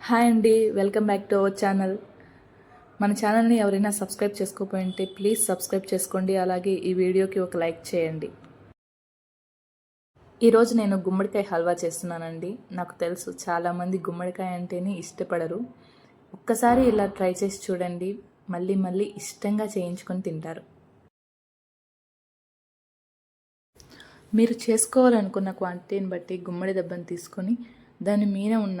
Hi అండి welcome back to our channel. మన ఛానల్ని ఎవరైనా సబ్స్క్రైబ్ చేసుకోకపోయి ఉంటే ప్లీజ్ సబ్స్క్రైబ్ చేసుకోండి అలాగే ఈ వీడియోకి ఒక లైక్ చేయండి. ఈరోజు నేను గుమ్మడికాయ హల్వా చేస్తున్నానండి. నాకు తెలుసు చాలామంది గుమ్మడికాయ అంటేనే ఇష్టపడరు. ఒక్కసారి ఇలా ట్రై చేసి చూడండి మళ్ళీ మళ్ళీ ఇష్టంగా చేయించుకొని తింటారు. మీరు చేసుకోవాలనుకున్న క్వాంటిటీని బట్టి గుమ్మడి దెబ్బను తీసుకొని దాని మీద ఉన్న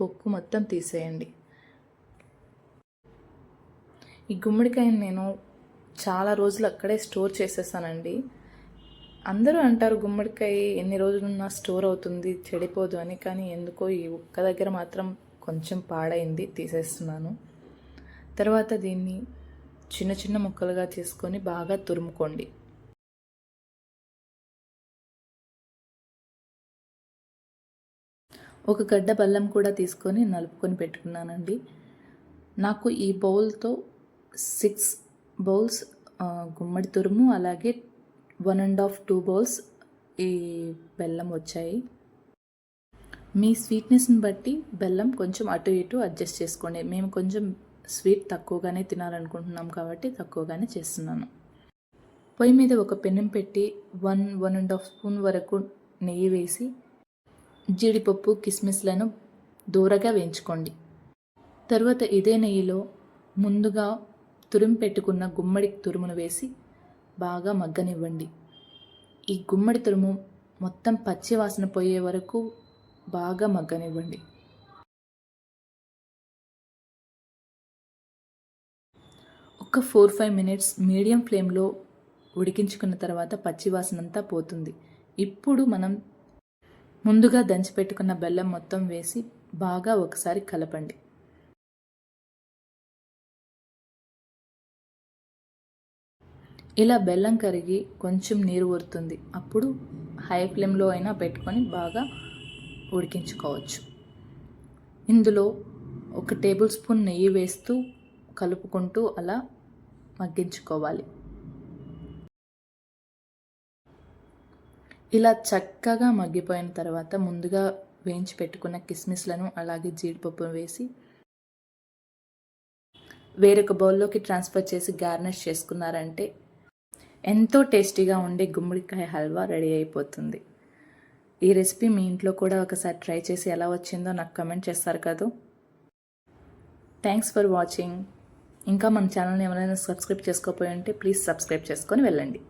పొక్కు మొత్తం తీసేయండి. ఈ గుమ్మడికాయని నేను చాలా రోజులు అక్కడే స్టోర్ చేసేసానండి. అందరూ అంటారు గుమ్మడికాయ ఎన్ని రోజులున్నా స్టోర్ అవుతుంది చెడిపోదు అని కానీ ఎందుకో ఈ ఒక్క దగ్గర మాత్రం కొంచెం పాడైంది తీసేస్తున్నాను. తర్వాత దీన్ని చిన్న చిన్న ముక్కలుగా చేసుకొని బాగా తురుముకోండి. ఒక గడ్డ బెల్లం కూడా తీసుకొని నలుపుకొని పెట్టుకున్నానండి. నాకు ఈ బౌల్తో సిక్స్ బౌల్స్ గుమ్మడి తురుము అలాగే one and half two bowls ఈ బెల్లం వచ్చాయి. మీ స్వీట్నెస్ని బట్టి బెల్లం కొంచెం అటు ఇటు అడ్జస్ట్ చేసుకోండి. మేము కొంచెం స్వీట్ తక్కువగానే తినాలనుకుంటున్నాం కాబట్టి తక్కువగానే చేస్తున్నాను. పొయ్యి మీద ఒక పెనం పెట్టి one one and half spoon వరకు నెయ్యి వేసి జీడిపప్పు కిస్మిస్లను దూరగా వేయించుకోండి. తర్వాత ఇదే నెయ్యిలో ముందుగా తురిమి పెట్టుకున్న గుమ్మడి తురుమును వేసి బాగా మగ్గనివ్వండి. ఈ గుమ్మడి తురుము మొత్తం పచ్చి వాసన పోయే వరకు బాగా మగ్గనివ్వండి. ఒక ఫోర్ ఫైవ్ మినిట్స్ మీడియం ఫ్లేమ్లో ఉడికించుకున్న తర్వాత పచ్చి పోతుంది. ఇప్పుడు మనం ముందుగా దంచిపెట్టుకున్న బెల్లం మొత్తం వేసి బాగా ఒకసారి కలపండి. ఇలా బెల్లం కరిగి కొంచెం నీరు ఊరుతుంది. అప్పుడు హై ఫ్లేమ్లో అయినా పెట్టుకొని బాగా ఉడికించుకోవచ్చు. ఇందులో ఒక టేబుల్ స్పూన్ నెయ్యి వేస్తూ కలుపుకుంటూ అలా మగ్గించుకోవాలి. ఇలా చక్కగా మగ్గిపోయిన తర్వాత ముందుగా వేయించి పెట్టుకున్న కిస్మిస్లను అలాగే జీడిపప్పు వేసి వేరొక బౌల్లోకి ట్రాన్స్ఫర్ చేసి గార్నిష్ చేసుకున్నారంటే ఎంతో టేస్టీగా ఉండే గుమ్మడికాయ హల్వా రెడీ అయిపోతుంది. ఈ రెసిపీ మీ ఇంట్లో కూడా ఒకసారి ట్రై చేసి ఎలా వచ్చిందో నాకు కమెంట్ చేస్తారు కదా? Thanks for watching. ఇంకా మన ఛానల్ని ఎవరైనా సబ్స్క్రైబ్ చేసుకోకపోయి ఉంటే ప్లీజ్ సబ్స్క్రైబ్ చేసుకొని వెళ్ళండి.